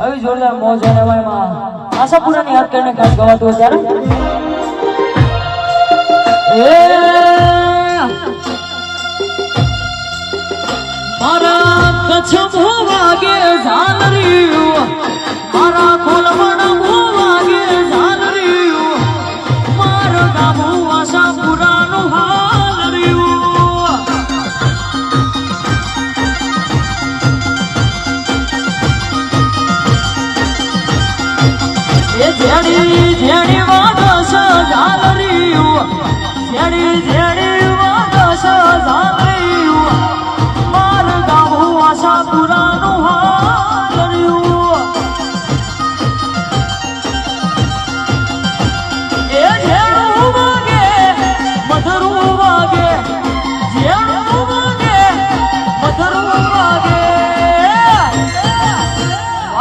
આવી જોરદાર મોજ અને એમાં આશાપુરાની હાથ કરીને કામ ગવાતું અત્યારે મારા કચ્છ વાગે ઝાલ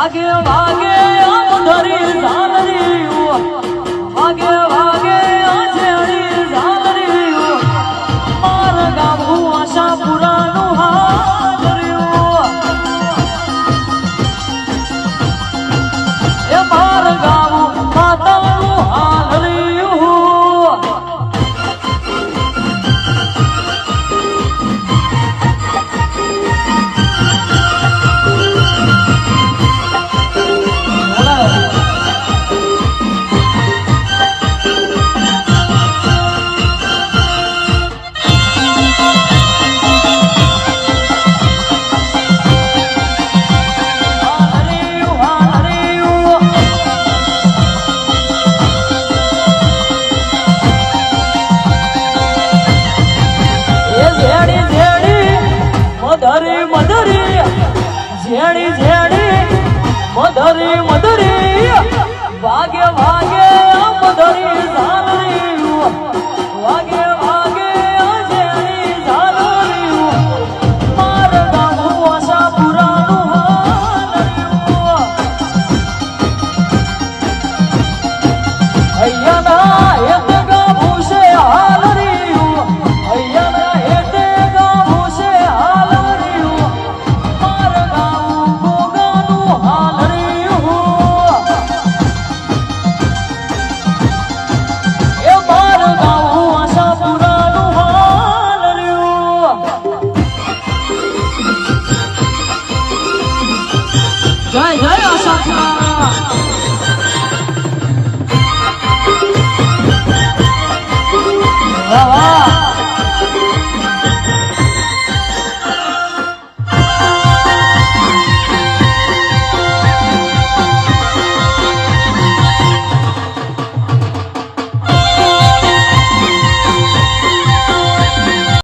Vagil, Vagil. জানি Bravo!